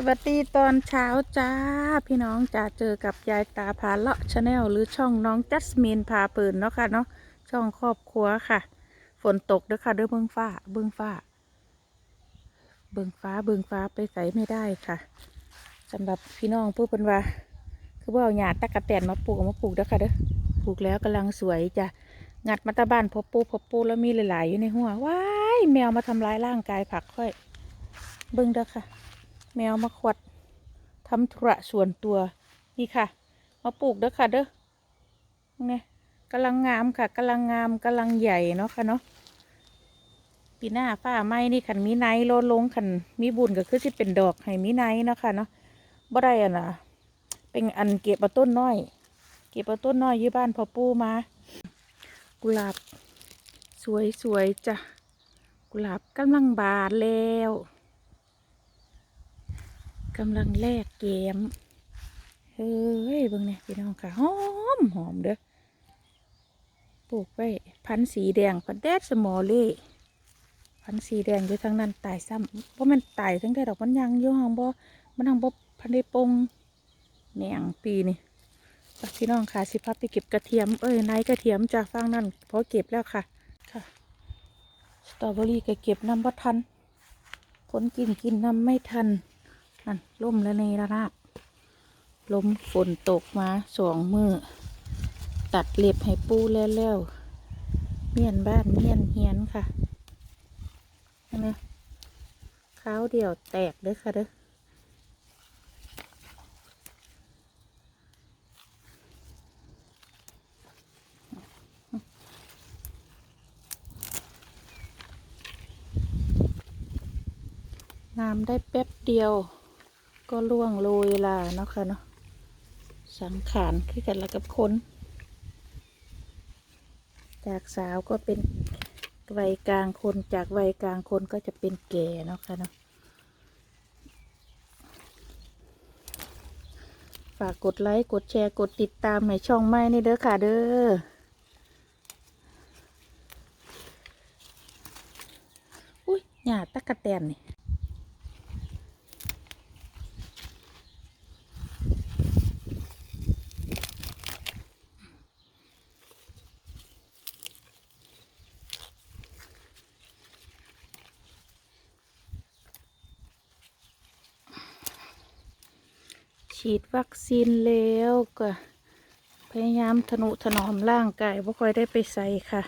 สวัสดีตอนเช้าจ้า พี่น้องจะเจอกับยายตาพาเลาะชาแนลหรือช่องน้องจัสมินพาเปิดเนาะค่ะเนาะช่องครอบครัวค่ะ ฝนตกเด้อค่ะเด้อเบื้องฟ้า เบื้องฟ้า เบื้องฟ้าเบื้องฟ้าไปใส่ไม่ได้ค่ะสำหรับพี่น้องผู้เป็นว่า คือว่าเอาหญ้าตะกะแตนมาปลูกมาปลูกเด้อค่ะเด้อปลูกแล้วกำลังสวยจ้ะงัดมาตาบ้านพอปูพอปูแล้วมีหลายๆอยู่ในหัวว้ายแมวมาทำร้ายร่างกายผักค่อย เบิ่งเด้อค่ะ แมวมาขวดทำธุระส่วนตัวนี่ค่ะ มาปลูกเด้อค่ะเด้อนี่กำลังงามค่ะกำลังงามกำลังใหญ่เนาะค่ะเนาะปีหน้าฝ้าไม้นี่ขันมีไนโลดลงขันมีบุญก็คือที่เป็นดอกให้มีไนท์เนาะค่ะเนาะบ่ได้อะนะเป็นอันเก็บเอาต้นน้อย เก็บเอาต้นน้อยยี่บ้านพอปูมา กุหลาบ สวยสวยๆจ้ะกุหลาบกำลังบานแล้ว กำลังแลกเกมเฮ้ยเบิ่งเนี่ยพี่น้องค่ะหอมหอมเด้อปลูกไว้พันสีแดงพันแดดสมอเล่พันสีแดงอยู่ทางนั้นตายซ้ำเพราะมันตายทั้งแต่ดอกมันยังอยู่ห้องบ่มันทางบ่พันได้ปงแหนงปีนี่พี่น้องค่ะสิพับไปเก็บกระเทียมเอ้ยไนกระเทียมจากฟังนั่นพอเก็บแล้วค่ะค่ะสตรอเบอรี่ก็เก็บน้ำบ่ทันคนกินกินน้ำไม่ทัน นั่นล่มแล้วในระนาดลมฝนตกมาสองมือ ตัดเล็บให้ปูแล้วแล้วเมียนบ้านเมียนเฮียนค่ะเห็นไหมข้าวเดียวแตกเลยค่ะเด้อน้ำได้แป๊บเดียว ก็ล่วงโรยลาเนาะค่ะเนาะสังขารคือกันละกับคน จากสาวก็เป็นวัยกลางคนจากวัยกลางคนก็จะเป็นแก่เนาะค่ะเนาะฝากกดไลค์กดแชร์กดติดตามในช่องไม้นี่เด้อค่ะเด้ออุ้ยหญ้าตะกะแตนนี่ ฉีดวัคซีนแล้วก็พยายามทนุถนอมร่างกายบ่ค่อยได้ไปใส่ค่ะ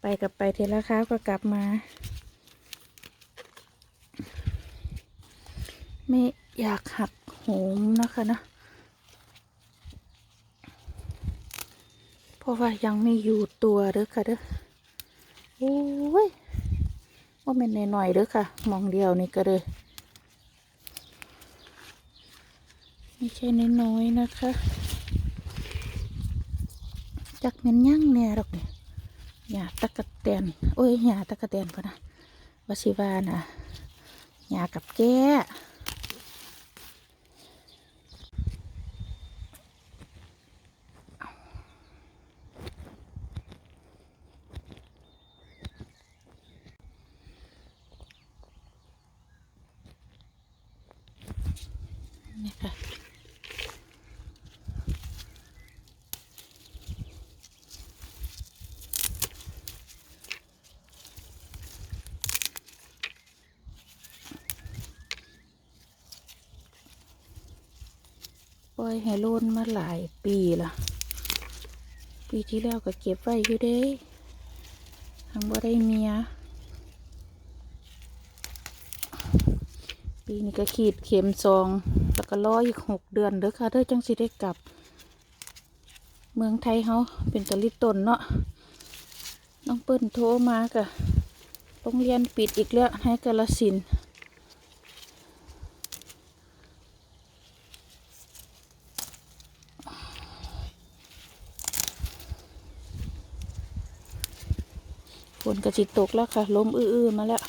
ไปกับไปเทละค้าวก็กลับมาไม่อยากหักโหมนะคะนะ เพราะว่ายังไม่อยู่ตัวเด้อค่ะเด้อโอ้ยว่าเป็นหน่อยๆเด้อค่ะ มองเดียวนี่ก็เลย ไม่ใช่น้อยๆนะคะ จักเม็นยั่งเนี่ยหรอกเนี่ยหญ้าตะกะแตนโอ้ยหญ้าตะกะแตนพอนะวชิวานะหญ้ากับแก้นี่ค่ะ ปล่อยให้โลนมาหลายปีละปีที่แล้วก็เก็บไว้อยู่เด้ทางบ่ได้เมีย ปีนี้ก็ขีดเข็มซอง แล้วก็รออีกหกเดือนเด้อค่ะเด้อจังสิได้กลับ เมืองไทยเฮาเป็นตะลิตนเนาะน้องเปิ้ลโทรมากะโรงเรียนปิดอีกแล้วให้กาลสิน นกระจิตกแล้วค่ะล้มอื้อๆมาแล้ว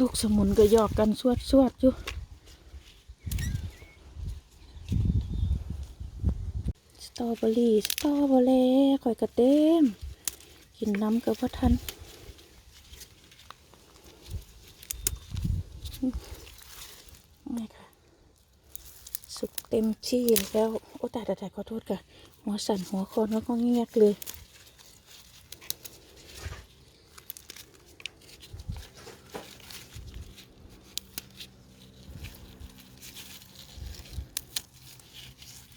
ลูกสมุนก็หยอกกันสวดสวดอยู่สตรอเบอรี่สตรอเบอรี่ข่อยกระเต็ม กินน้ำกับพ่ทันค่ะ สุก เต็มที่แล้ว โอ้ตายตายตายขอโทษค่ะ หัวสั่นหัวคอนแล้วก็เงียกเลย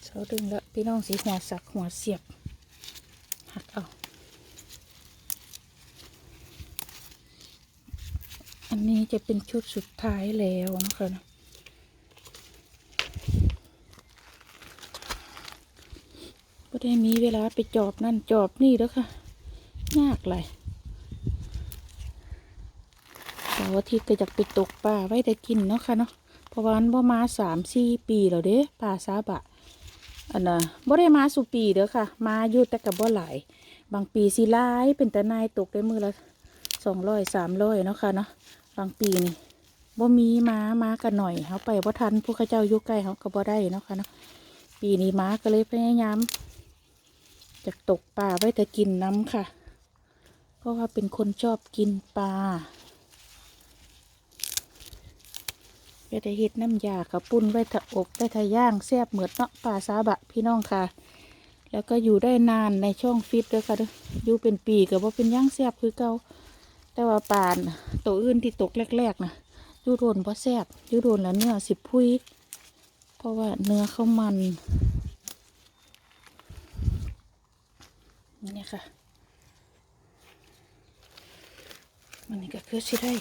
เขาดึงแล้วพี่น้องสีหัวสักหัวเสียบ หักเอา อันนี้จะเป็นชุดสุดท้ายแล้วนะคะนะ ได้มีเวลาไปจอบนั่นจอบนี่แล้วค่ะ ยากเลยเสาร์อาทิตย์ก็อยากไปตกปลาไว้ได้กินเนาะค่ะเนาะเพราะว่ามันบ่มาสามสี่ปีแล้วเด้ปลาซาบะอันน่ะบ่ได้มาสู่ปีเด้อค่ะ มาอยู่แต่กับบ่หลาย บางปีสิหลายเป็นแต่นายตกได้มือละสองร้อยสามร้อยเนาะค่ะเนาะบางปีนี่บ่มีมามากันหน่อยเขาไปบ่ทันพวกเขาเจ้าอยู่ใกล้เขาก็บ่ได้เนาะค่ะเนาะปีนี้มาก็เลยพยายาม จะตกปลาไว้แต่กินน้ำค่ะ เพราะว่าเป็นคนชอบกินปลาก็ได้เฮ็ดน้ำยาขับปุ้นไว้ถ้าอบได้ถ้าย่างแซ่บเหมือดเนาะปลาซาบะพี่น้องค่ะ แล้วก็อยู่ได้นานในช่องฟิตด้วยค่ะอยู่เป็นปีกับว่าเป็นย่างแซ่บคือเก่าแต่ว่าปลานตัวอื่นที่ตกแรก ๆนะยู่โดนเพราะแซ่บยู่โดนแล้วเนื้อสิบพุยเพราะว่าเนื้อเขามัน นี่ค่ะมันนี่ก็คือสิได้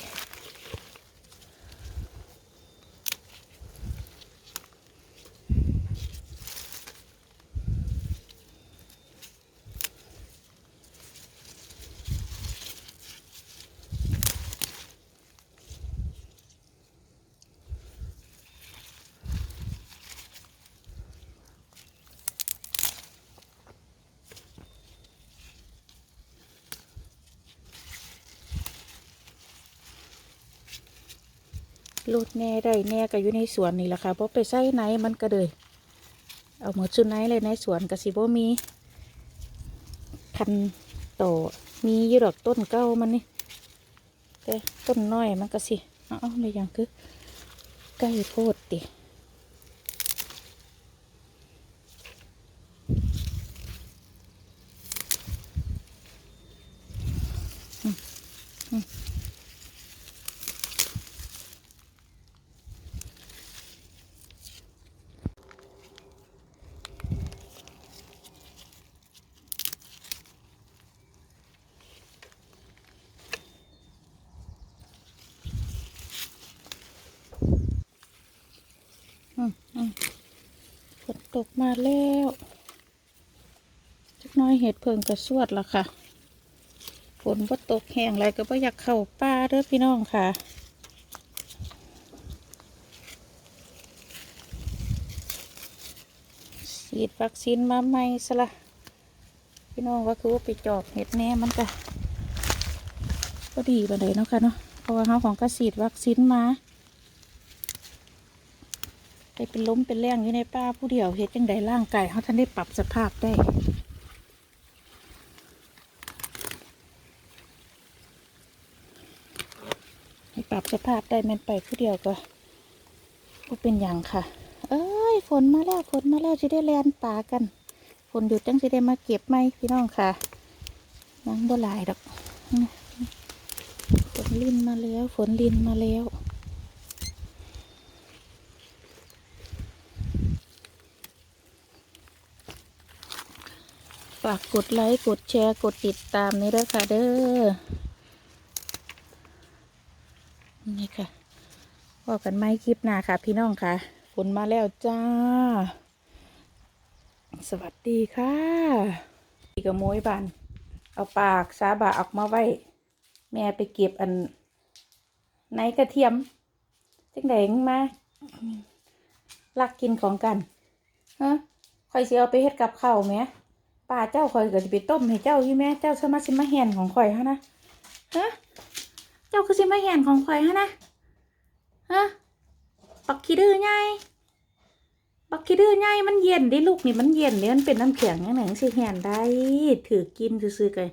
รูดแน่ได้แน่ก็อยู่ในสวนนี่แหละค่ะเพราะไปใส่ไหนมันก็เลยเอาหมดชุดไหนเลยในสวนก็สิบ่มีพันต่อมียี่ดอกต้นเก้ามันนี่แต่ต้นน้อยมันก็สิ เอาเอาเลยอย่างคือใกล้โพดติ ฝนตกมาแล้วจักน้อยเห็ดเพิ่งกระสวดละค่ะฝนก็ตกแห้งไรก็บ่อยากเข้าป่าเด้อพี่น้องค่ะฉีดวัคซีนมาใหม่ซะละพี่น้องว่าคือว่าไปจอบเห็ดแน่มันก็ก็ดีไปเลยเนาะค่ะเนาะเพราะว่าเขาของก็ฉีดวัคซีนมา ไปเป็นล้มเป็นแรงอยู่ในป่าผู้เดียวเฮ็ดยังไดร่างกายเขาท่านได้ปรับสภาพได้ให้ปรับสภาพได้แมันไปผู้เดียวก็ก็เป็นอย่างค่ะ เอ้ยฝนมาแล้วฝนมาแล้วจะได้แลนป่ากันฝนหยุดจังจะได้มาเก็บไหมพี่น้องค่ะยังบ่หลายดอกฝนลินมาแล้ว ฝนลินมาแล้ว ฝากกดไลค์ กดแชร์ กดติดตามนี่ด้วยค่ะเด้อ นี่ค่ะบอกกันไหมคลิปหน้าค่ะ พี่น้องค่ะฝนมาแล้วจ้า สวัสดีค่ะอีกระโมยบาน เอาปากซาบะออกมาไว้ แม่ไปเก็บอันในกระเทียมจังแดงมาลักกินของกันฮะคอยเสียเอาไปเฮ็ดกับข้าวไหม ป้าเจ้าคอยก็จะไปต้มให้เจ้าที่แม่เจ้าสมาสิมาแหนของข่อยฮะนะฮะเจ้าคือสิมาแหนของข่อยฮะนะฮะปักขี้ดื้อไงปักขี้ดื้อไงมันเย็นดิลูกนี่มันเย็นเนี่ยมันเป็นน้ำแข็งอย่างไหนสิแหนได้ถือกินซื้อๆกัน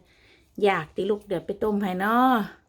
อยากติลูกเดี๋ยวไปต้มให้เนาะ